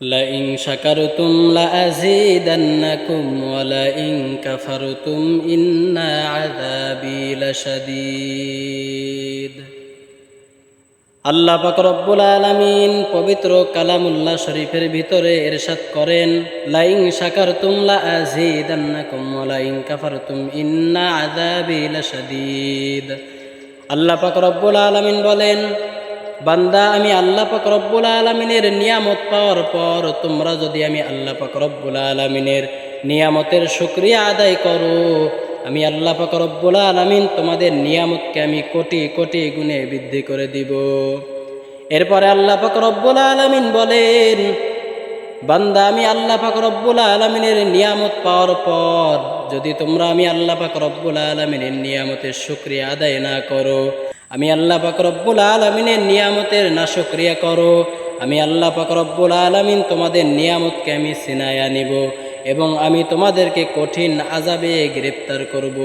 لئن شكرتم لأزيدنكم ولئن كفرتم إن عذابي لشديد আল্লাহ পাক রব্বুল আলামিন পবিত্র কালামুল্লাহ শরীফের ভিতরে এরশাদ করেন লাইং শাকারতুম লা আযীদান্নাকুম ওয়া লাইং কাফারতুম ইন্না আযাবি লাশাদীদ আল্লাহ পাক রব্বুল আলামিন বলেন বান্দা, আমি আল্লাহ পাক রব্বুল আলামিনের নিয়ামত পাওয়ার পর তোমরা যদি আমি আল্লাহ পাক রব্বুল আলামিনের নিয়ামতের শুকরিয়া আদায় করো, আমি আল্লাহ পাক রব্বুল আলামিন তোমাদের নিয়ামতকে আমি কোটি কোটি গুণে বৃদ্ধি করে দিব। এরপরে আল্লাহ পাক রব্বুল আলামিন বলেন, বান্দা, আমি আল্লাহ পাক রব্বুল আলমিনের নিয়ামত পাওয়ার পর যদি তোমরা আমি আল্লাহ পাক রব্বুল আলমিনের নিয়ামতের শুক্রিয়া আদায় না করো আমি আল্লাহ পাকরব্বুল আলমিনের নিয়ামতের না শুক্রিয়া করো। আমি আল্লাহ পাকরব্বুল আলমিন তোমাদের নিয়ামতকে আমি সিনায় আনিব এবং আমি তোমাদেরকে কঠিন আজাবে গ্রেপ্তার করব।